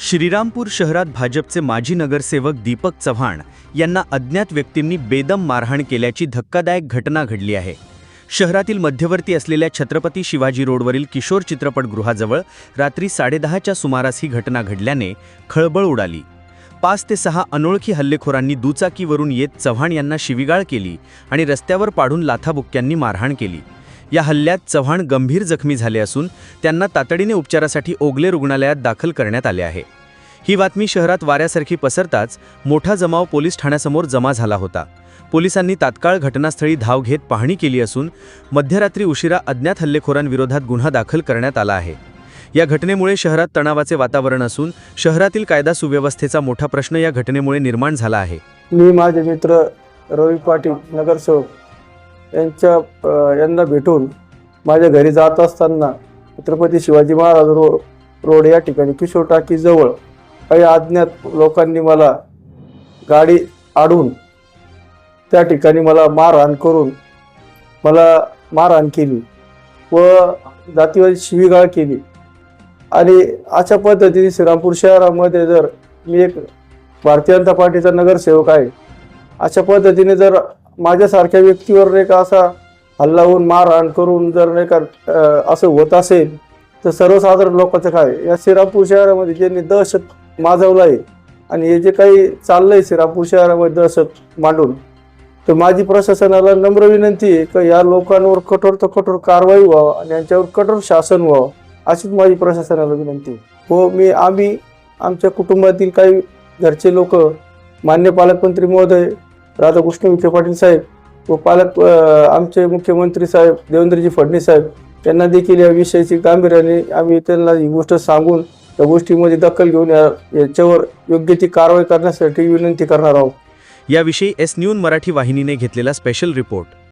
श्रीरामपूर शहरात भाजपचे माजी नगरसेवक दीपक चव्हाण यांना अज्ञात व्यक्तींनी बेदम मारहाण केल्याची धक्कादायक घटना घडली आहे. शहरातील मध्यवर्ती असलेल्या छत्रपती शिवाजी रोडवरील किशोर चित्रपटगृहाजवळ रात्री साडेदहाच्या सुमारास ही घटना घडल्याने खळबळ उडाली. पाच ते सहा अनोळखी हल्लेखोरांनी दुचाकीवरून येत चव्हाण यांना शिविगाळ केली आणि रस्त्यावर पाडून लाथाबुक्क्यांनी मारहाण केली. या हल्ल्यात चव्हाण गंभीर जखमी झाले असून त्यांना तातडीने उपचारासाठी ओगले रुग्णालयात दाखल करण्यात आले आहे. ही बातमी शहरात वाऱ्यासारखी पसरताच मोठा जमाव पोलीस ठाण्यासमोर जमा झाला होता. पोलिसांनी तात्काळ घटनास्थळी धाव घेत पाहणी केली असून मध्यरात्री उशिरा अज्ञात हल्लेखोरांविरोधात गुन्हा दाखल करण्यात आला आहे. या घटनेमुळे शहरात तणावाचे वातावरण असून शहरातील कायदा सुव्यवस्थेचा मोठा प्रश्न या घटनेमुळे निर्माण झाला आहे. मी माझे मित्र रवी पाटील नगरसेवक यांच्या यांना भेटून माझ्या घरी जात असताना छत्रपती शिवाजी महाराज रो रोड या ठिकाणी किशोर टाकीजवळ काही अज्ञात लोकांनी मला गाडी आडून त्या ठिकाणी मला मारहाण करून मला मारहाण केली व जातीवादी शिवीगाळ केली. आणि अशा पद्धतीने श्रीरामपूर शहरामध्ये जर मी एक भारतीय जनता पार्टीचा नगरसेवक आहे अशा पद्धतीने जर माझ्यासारख्या व्यक्तीवर नाही का असा हल्ला होऊन मारहाण करून जर नाही का असं होत असेल तर सर्वसाधारण लोकांचं काय? या श्रीरामपूर शहरामध्ये ज्यांनी दहशत माजवलं आहे आणि हे जे काही चाललंय श्रीरामपूर शहरामध्ये दहशत मांडून तर माझी प्रशासनाला नम्र विनंती आहे की या लोकांवर कठोर तर कठोर कारवाई व्हावं आणि यांच्यावर कठोर शासन व्हावं अशीच माझी प्रशासनाला विनंती आहे. हो मी आम्ही आमच्या कुटुंबातील काही घरचे लोक मान्य पालकमंत्री महोदय राधाकृष्ण विखे पाटील साहेब व पालक आमचे मुख्यमंत्री साहेब देवेंद्रजी फडणवीस साहेब यांना देखील या विषयाची गांभीर्याने आम्ही त्यांना ही गोष्ट सांगून या गोष्टीमध्ये दखल घेऊन या याच्यावर योग्य ती कारवाई करण्यासाठी विनंती करणार आहोत. याविषयी एस न्यून मराठी वाहिनीने घेतलेला स्पेशल रिपोर्ट